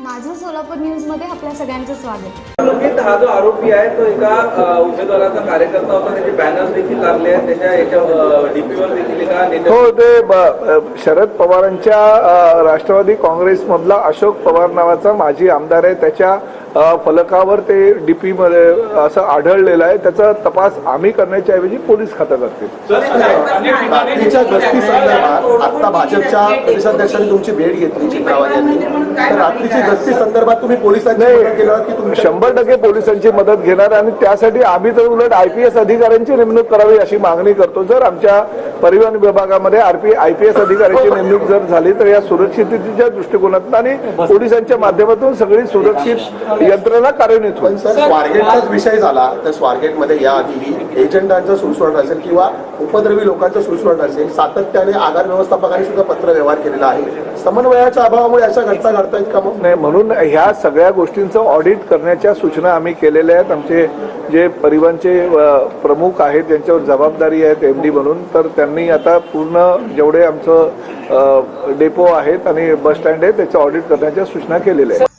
माझं सोलापूर न्यूजमध्ये आपल्या सगळ्यांचं स्वागत. हा जो आरोपी आहे तो एका अ, उमेदवाराचा कार्यकर्ता होता. त्याचे बॅनर्स देखील लागले आहेत. त्याच्या याच्या डीपीवर देखील एका नेत्या हो ते ब- शरद पवारांच्या अ, राष्ट्रवादी काँग्रेसमधला अशोक पवार नावाचा माजी आमदार आहे. त्याच्या फलकावर ते डीपी मध्ये असं आढळलेलं आहे. त्याचा तपास आम्ही करण्याच्या ऐवजी पोलीस खातं संदर्भात आता भाजपच्या प्रदेशाध्यक्षांनी तुमची भेट घेतली चित्रावाली यांनी. तर रात्रीची गस्ती संदर्भात तुम्ही पोलिसांची मदत केलं की तुमच्या शंभर टक्के पोलिसांची मदत घेणार आणि त्यासाठी आम्ही तर उलट आय पी एस अधिकाऱ्यांची नेमणूक करावी अशी मागणी करतो. जर आमच्या परिवहन विभागामध्ये आरपी आय पी एस अधिकाऱ्याची नेमणूक जर झाली तर या सुरक्षिततेच्या दृष्टिकोनातून आणि पोलिसांच्या माध्यमातून सगळी सुरक्षित यंत्रणा कार्यान्वित पण होईल सर स्वारगेटचाच विषय झाला तर स्वारगेटमध्ये याआधी एजंटांचा सुळसुळाट असेल किंवा उपद्रवी लोकांचा सुळसुळाट असेल सातत्याने आगार व्यवस्थापकांनी सुद्धा पत्र व्यवहार केलेला आहे. समन्वयाच्या अभावामुळे अशा घटना घडतायत का मग? नाही म्हणून ह्या सगळ्या गोष्टींचं ऑडिट करण्याच्या सूचना आम्ही केलेल्या आहेत. आमचे जे परिवहनचे प्रमुख आहेत त्यांच्यावर जबाबदारी आहेत एम डी म्हणून. तर त्यांनी आता पूर्ण जेवढे आमचं डेपो आहेत आणि बस स्टँड आहे त्याचं ऑडिट करण्याच्या सूचना केलेल्या आहेत.